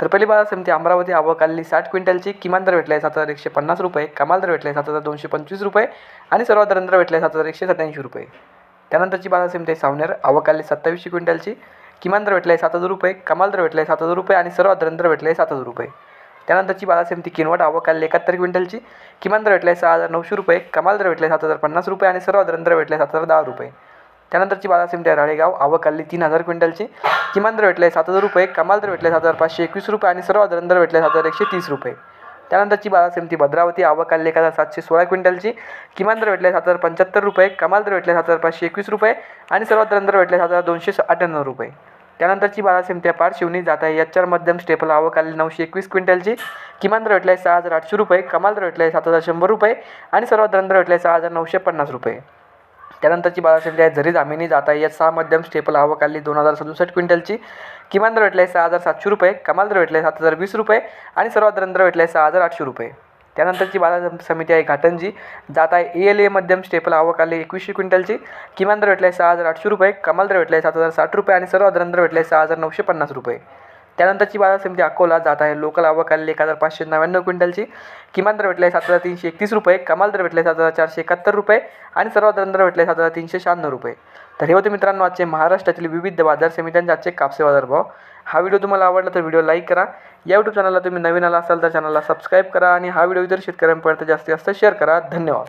तर पहिली बाजार समिती अमरावती आवकाली साठ क्विंटलची किमान दर भेटला आहे सात हजार एकशे पन्नास रुपये कमाल दर भेटला आहे सात हजार दोनशे पंचवीस रुपये आणि सर्वात दर भेटला आहे सात हजार एकशे सत्याऐंशी रुपये. त्यानंतरची बाजार समिती आहे सावनेर आवकाली सत्तावीसशे क्विंटलची किमान दर भेटला आहे सात हजार रुपये कमाल दर भेटला आहे सात हजार रुपये आणि सर्वात दर भेटला आहे सात हजार रुपये. त्यानंतरची बाजार समिती किनवट आवकाली एकाहत्तर क्विंटलची किमान दर भेटला आहे सहा हजार नऊशे रुपये कमाल दर भेटला आहे सात हजार पन्नास रुपये आणि सर्वात दर भेटला आहे सात हजार दहा रुपये. त्यानंतरची बाजार समिती राळेगाव. राळेगाव आवकाली तीन हजार क्विंटलची. किमान दर भेटले आहे सात हजार रुपये. कमाल दर भेटले सात हजार पाचशे एकवीस रुपये आणि सर्वात दर भेटले सात हजार एकशे तीस रुपये. त्यानंतरची बाजार समिती भद्रावती. आवकाली एक हजार सातशे सोळा क्विंटलची. किमान दर भेटले सात हजार पंच्याहत्तर रुपये. कमाल दर भेटले सात हजार पाचशे एकवीस रुपये आणि सर्वात दर भेटले सात हजार दोनशे अठ्ठ्याण्णव रुपये. त्यानंतरची बाजार समिती पार शिवणी जात आहे याच्यावर मध्यम स्टेपल. आवकाली नऊशे एकवीस क्विंटलची. किमान दर भेटला आहे सहा हजार आठशे रुपये. कमाल दर भेटला आहे सात हजार शंभर रुपये आणि सर्वात दर भेटला आहे सहा हजार नऊशे पन्नास रुपये. त्यानंतरची बाजारसमिती आहे जरी जामिनी जात आहे या सहा मध्यम स्टेपल आवक आली दोन हजार सदुसष्ट क्विंटलची. किमान दर भेटला आहे सहा हजार सातशे रुपये कमाल दर भेटला आहे सात हजार वीस रुपये आणि सर्वात दर भेटला आहे सहा हजार आठशे रुपये. त्यानंतरची बाजार समिती आहे घाटंजी. जात आहे ए एल ए मध्यम स्टेपल आवक आली एकवीसशे क्विंटलची. किमान दर भेटला आहे सहा हजार आठशे रुपये कमाल दर भेटला आहे सात हजार साठ रुपये आणि सर्वात दर भेटला आहे सहा हजार नऊशे पन्नास रुपये. त्यानंतरची बाजार समिती अकोला जात आहे. लोकल आवकाली एक हजार पाचशे नव्याण्णव क्विंटलची. किमान दर भेटला आहे सात हजार तीनशे एकतीस रुपये. कमाल दर भेटला आहे सात हजार चारशे एकाहत्तर रुपये. आणि सर्वात दर भेटला आहे सात हजार तीनशे शहाण्णव रुपये. तर हे होते मित्रांनो आजचे महाराष्ट्रातील विविध बाजार समित्यांचे आजचे कापसे बाजार भाव हा व्हिडिओ तुम्हाला आवडला तर व्हिडिओ लाईक करा. या यूट्यूब चॅनलला तुम्ही नवीन आला असाल तर चॅनलला सबस्क्राईब करा. आणि हा व्हिडिओ इतर शेतकऱ्यांपर्यंत जास्तीत जास्त शेअर करा. धन्यवाद.